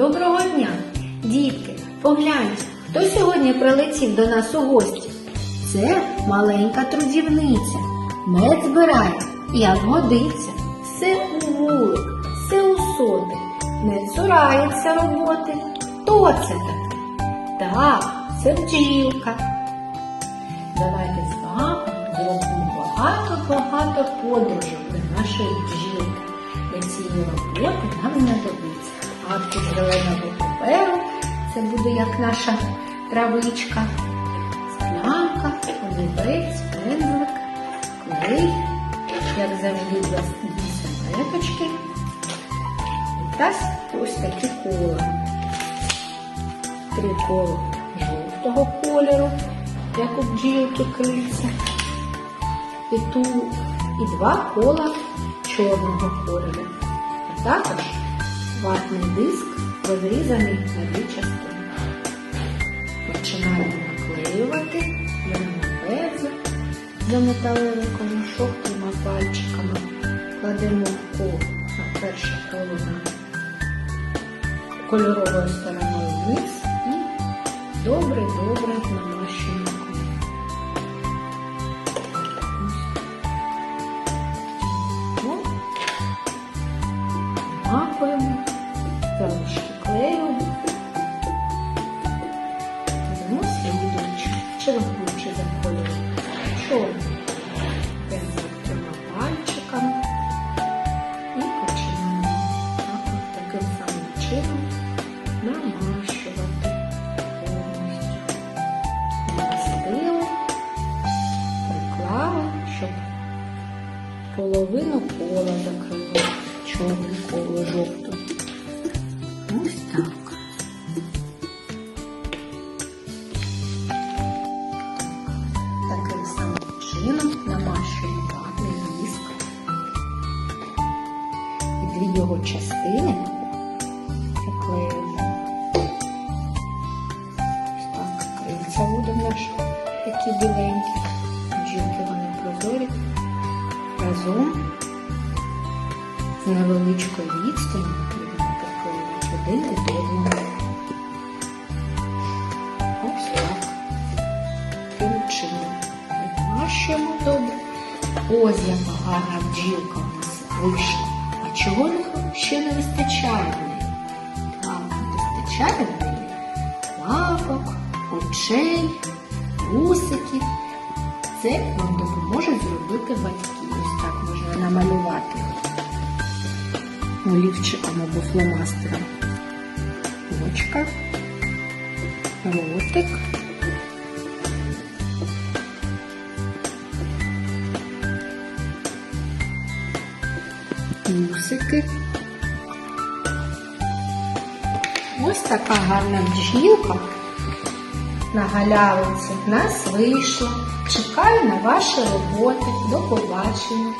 Доброго дня, дітки! Погляньте, хто сьогодні прилетів до нас у гості? Це маленька трудівниця. Мед збирає, як годиться. Все у вулик, все у соти. Не цурається роботи. Хто це таке? Так, це бджілка. Давайте з вами зробимо багато-багато подружок до нашої бджілки. Для цієї роботи нам знадобиться аркуш зеленого паперу. Це буде як наша травичка, склянка, олівець, пензлик, клей, як завжди для серветочки. Та ось такі кола. Три кола жовтого кольору, як у бджілки крильця. І і два кола чорного кольору. Також ватний диск розрізаний на дві частини. Починаємо наклеювати, беремо пензлик за металевий комішок трьома пальчиками, кладемо коло на перше коло кольоровою стороною вниз і добре-добре намащуємо. Залишки клею. Беремо слідуючи, червонючи за кольором. Чорний. Пензлик трьома пальчиками. І починаємо таким самим чином намащувати повністю. Намастили, приклали, щоб половину кола закрило чорне коло жовту. Ось так. Таким самим чином намащуємо ватний диск. І дві його частини приклеюємо. Так, крильця буде наші такі біленькі. Бджілки вони прозорі. Разом з невеличкою відстані Ось так. Таким чином. Намащуємо добре. Ось яка гарна бджілка у нас вийшла. А чого ще не вистачає? Так, не вистачає лапок, очей, вусиків. Це вам допоможе зробити батьки. Ось так можна намалювати олівчиком або фломастером. Очка, ротик. Вусики. Ось така гарна бджілка на галявинці в нас вийшла. Чекаю на ваші роботи. До побачення.